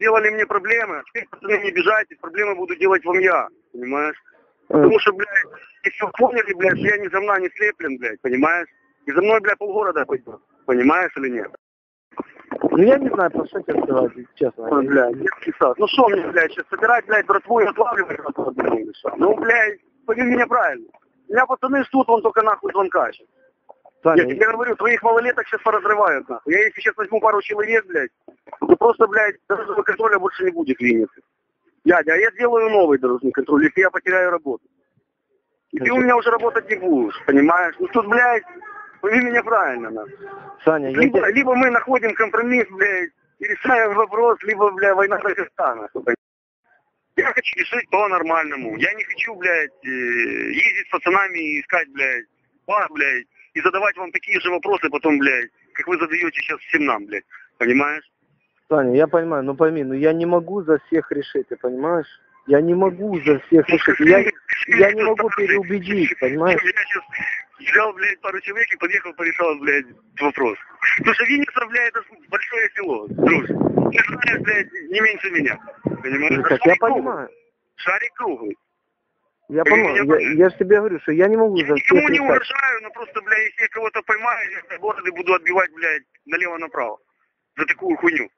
делали мне проблемы, а теперь, пацаны, не обижайтесь, проблемы буду делать вам я, понимаешь? Потому что, блядь, если вы поняли, блядь, я не за мной не слеплен, блядь, понимаешь? И за мной, блядь, полгорода пойдет, понимаешь или нет? Ну я не знаю, про что тебе сказать, честно. Ой, блядь, детский сад. Ну что мне, блядь, сейчас собирать, блядь, братву и отлавливать или что? Ну, блядь, пойми меня правильно. Меня пацаны ждут, вон только нахуй звонка сейчас. Саня, Я тебе говорю, твоих малолеток сейчас поразрывают, нахуй. Я если сейчас возьму пару человек, блядь, то просто, блядь, дорожного контроля больше не будет в Виннице. Дядя, а я сделаю новый дорожный контроль, если я потеряю работу. И ты у меня уже работать не будешь, понимаешь? Ну тут, блядь, пойми меня правильно, нахуй. Саня, я Либо, тебе... либо мы находим компромисс, блядь, и решаем вопрос, либо, бля, война нахуй. Я хочу решить по-нормальному. Я не хочу, блядь, э, ездить с пацанами и искать, блядь, бар, блядь, и задавать вам такие же вопросы потом, блядь, как вы задаете сейчас всем нам, блядь. Понимаешь? Саня, я понимаю, ну пойми, ну я не могу за всех решить, ты понимаешь? Я не могу за всех решить. Я, я не могу переубедить, понимаешь? Я сейчас взял, блядь, пару человек и подъехал, порешал, блядь, вопрос. Потому что Винница, блядь, это большое село, друг. Ты знаешь, блядь, не меньше меня. Понимаешь? Ну, Так я понимаю. Шарик круглый. Я меня Я, я же тебе говорю, что я не могу Я за никому не решать. угрожаю, но просто, бля, если я кого-то поймаю, я города буду отбивать, блядь, налево-направо. За такую хуйню.